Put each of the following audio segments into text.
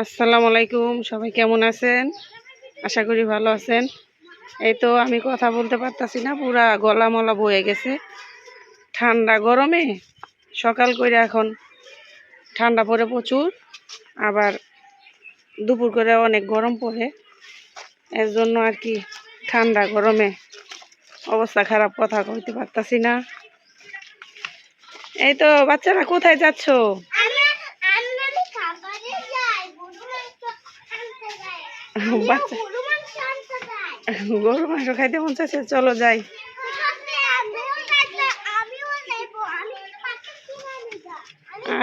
আসসালামু আলাইকুম সবাই কেমন আছেন? আশা করি ভালো আছেন। এই তো আমি কথা বলতে পারতাছি না, পুরা গলা মলা বয়ে গেছে। ঠান্ডা গরমে, সকাল করে এখন ঠান্ডা পড়ে প্রচুর, আবার দুপুর করে অনেক গরম পড়ে। এর জন্য আর কি ঠান্ডা গরমে অবস্থা খারাপ কথা কইতে পারতাছি না। এই তো, বাচ্চারা কোথায় যাচ্ছ? বাচ্চা। গরু মাংস খাইতে মন চাচ্ছে চলো যাই।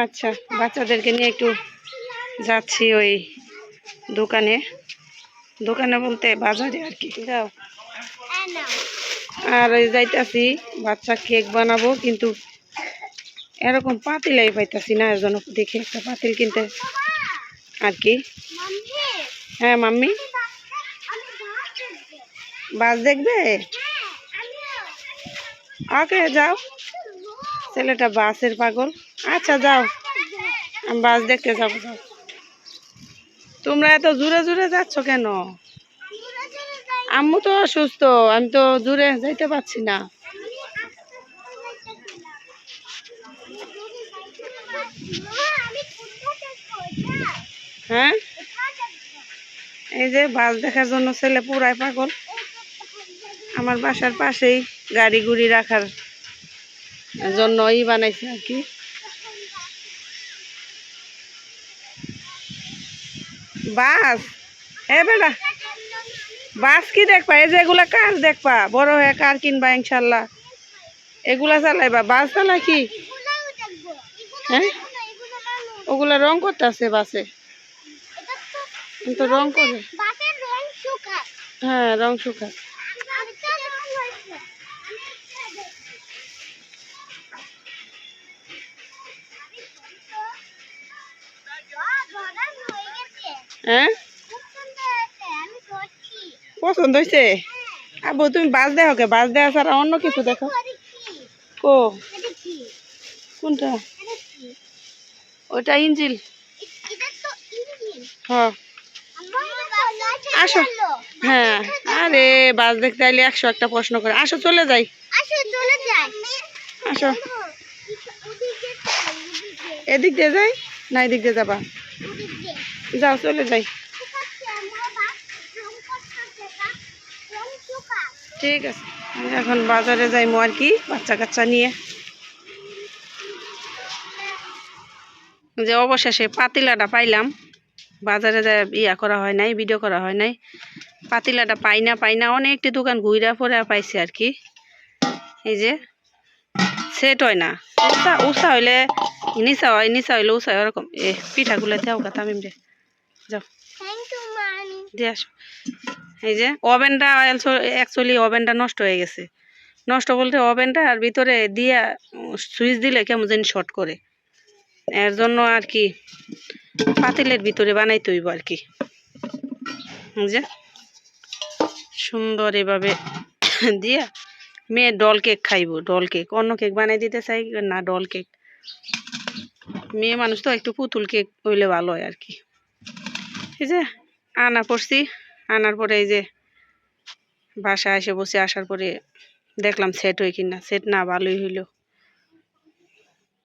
আচ্ছা বাচ্চাদেরকে নিয়ে একটু যাচ্ছি ওই দোকানে। দোকানে বলতে বাজারে আর কি, যাও। আর ওই যাইতাছি, বাচ্চা কেক বানাবো, কিন্তু এরকম পাতিলাই পাইতাছি না, এর জন্য দেখি একটা পাতিল কিনতে। আর কি? হ্যাঁ মাম্মি? বাস দেখবে? ওকে যাও। ছেলেটা বাসের পাগল। আচ্ছা যাও। আমি বাস দেখতে যাব যাও। তোমরা এত জোরে জোরে যাচ্ছ কেন? আম্মু তো অসুস্থ আমি তো দূরে যাইতে পারছি না। হ্যাঁ? এই যে বাস দেখার জন্য ছেলে পুরাই পাগল। আমার বাসার পাশেই গাড়ি গুড়ি রাখার জন্য ই বানাইছে আর কি। বাস? এ বেটা, বাস কি দেখবা? এই যে এগুলা কার দেখবা? বড় হয়ে কার কিনবা ইনশাল্লাহ? এগুলা চালাইবা? বাস চালা কি? হ্যাঁ? ওগুলা রং করতে আছে বাসে? তো রং করে। হ্যাঁ রং শুকায়। হ্যাঁ? পছন্দ হয়েছে? আবু তুমি বাস দেখো কে? বাস দেওয়া ছাড়া অন্য কিছু দেখো। কো? কোনটা? ওটা ইঞ্জিল। হ্যাঁ। আসো। হ্যাঁ। আরে বাস দেখতে আইলে একশো একটা প্রশ্ন করে। আসো চলে যাই। আসো এদিক দিয়ে যাই না এদিক দিয়ে যাবা? যাও চলে যাই। ঠিক আছে। এখন বাজারে যাইমো আর কি বাচ্চা কাচ্চা নিয়ে। যে অবশেষে পাতিলাটা পাইলাম। বাজারে যা ইয়া করা হয় নাই ভিডিও করা হয় নাই। পাতিলাটা পাই না পাই না অনেকটি দোকান ঘুরা ফোরা পাইছে আর কি। এই যে সেট হয় না। উষা উষা হইলে নিচা হয় নিচা হইলে উষা হয় ওরকম। এ পিঠাগুলো দেও তামিম রে যাও। দিয়ে আসো। এই যে ওভেনটা অ্যাকচুয়ালি ওভেনটা নষ্ট হয়ে গেছে। নষ্ট বলতে ওভেনটা আর ভিতরে দিয়া সুইচ দিলে কেমন জানি শর্ট করে। এর জন্য আর কি পাতিলের ভিতরে বানাইতে হইব আর কি। যে, সুন্দর এভাবে দিয়া মেয়ে ডল কেক খাইব, ডল কেক। অন্য কেক বানাই দিতে চাই না ডল কেক। মেয়ে মানুষ তো একটু পুতুল কেক হইলে ভালো হয় আর কি। এই যে, আনা পড়ছি আনার পরে এই যে, বাসায় এসে বসে আসার পরে দেখলাম সেট হই কিনা। সেট না ভালোই হইল।